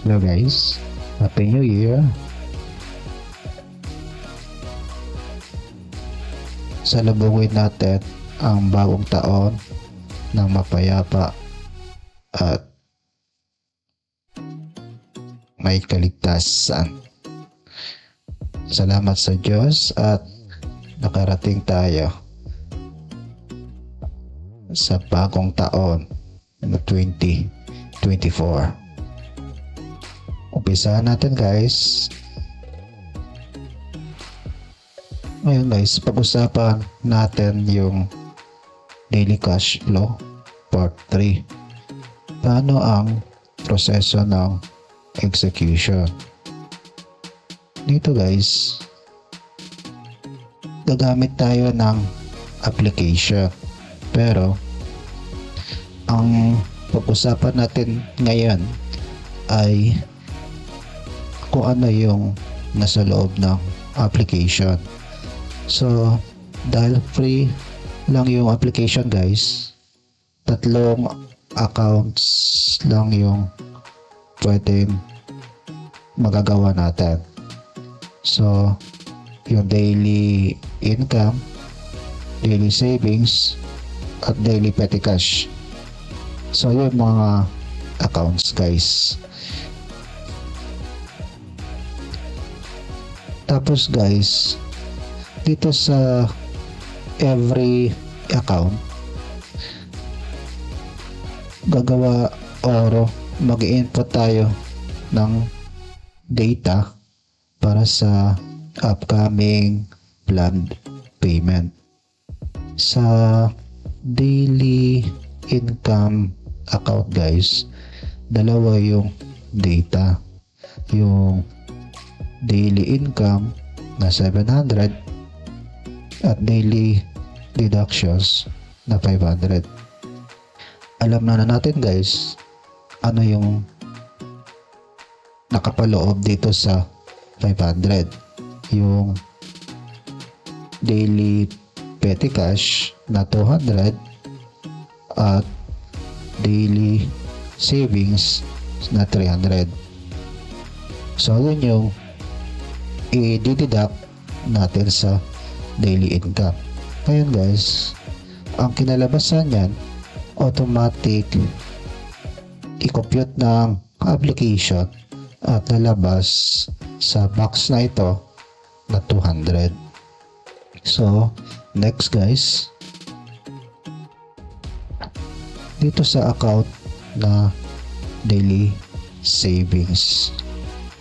Hello guys, Happy New Year! Salubungin natin ang bagong taon ng mapayapa at may kaligtasan. Salamat sa Diyos at nakarating tayo sa bagong taon na 2024. Umpisahan natin guys. Ngayon guys, pag-usapan natin yung daily cash flow part 3. Paano ang proseso ng execution? Dito guys, gagamit tayo ng application. Pero, ang pag-usapan natin ngayon ay kung ano yung nasa loob ng application. So, dahil free lang yung application guys, tatlong accounts lang yung pwedeng magagawa natin. So, yung daily income, daily savings, at daily petty cash. So, yung mga accounts guys. Tapos guys, dito sa every account, gagawa or mag input tayo ng data para sa upcoming planned payment. Sa daily income account guys, dalawa yung data. Yung daily income na 700 at daily deductions na 500. Alam na, na natin guys ano yung nakapaloob dito sa 500. Yung daily petty cash na 200 at daily savings na 300. So, yun yung i-deduct natin sa daily income. Ngayon guys, ang kinalabasan yan, automatic i-compute ng application at lalabas sa box na ito na 200. So, next guys, dito sa account na daily savings.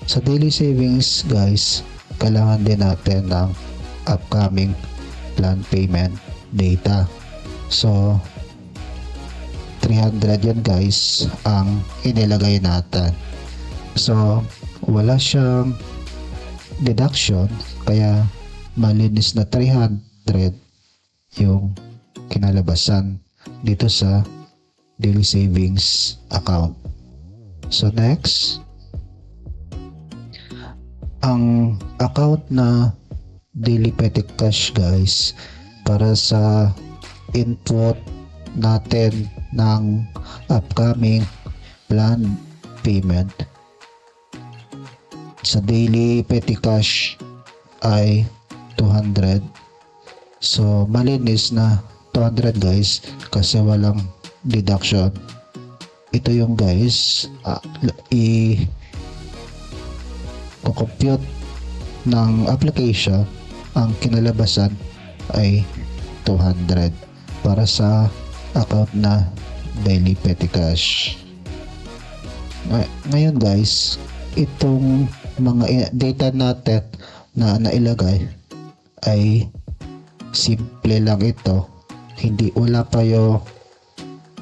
Sa daily savings guys, kailangan din natin ng upcoming plan payment data. So, 300 yan guys ang inilagay natin. So, wala siyang deduction kaya malinis na 300 yung kinalabasan dito sa daily savings account. So next, ang account na daily petty cash guys para sa input natin ng upcoming plan payment. Sa daily petty cash ay 200 so malinis na 200 guys kasi walang deduction. Ito yung guys uh, compute ng application ang kinalabasan ay 200 para sa account na daily petty cash. Ngayon guys itong mga data natin na nailagay ay simple lang ito. Hindi wala pa yung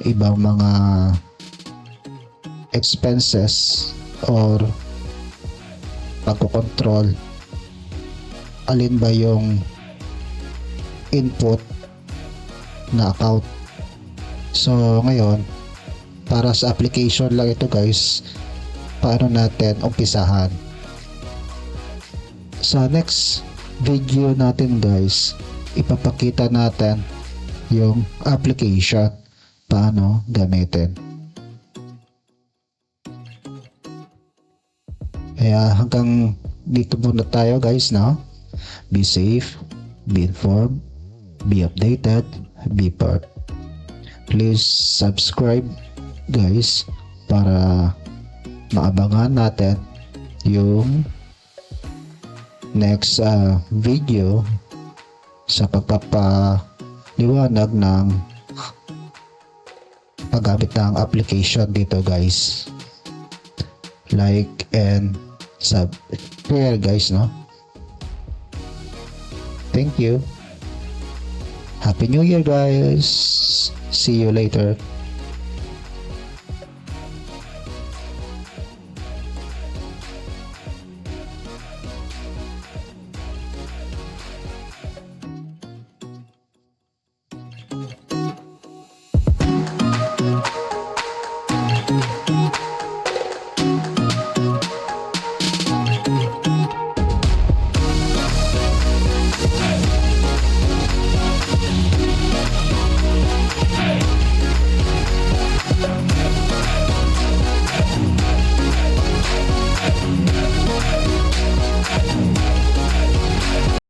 ibang mga expenses or pagkocontrol alin ba yung input na account. So ngayon para sa application lang ito guys paano natin umpisahan? Sa next video natin guys ipapakita natin yung application. Paano gamitin Kaya hanggang dito muna tayo guys no. Be safe, be informed, be updated, be part. Please subscribe guys para maabangan natin yung next uh, video sa pagpapaliwanag ng paggamit ng application dito guys like and sub share guys no? Thank you. Happy new year guys. See you later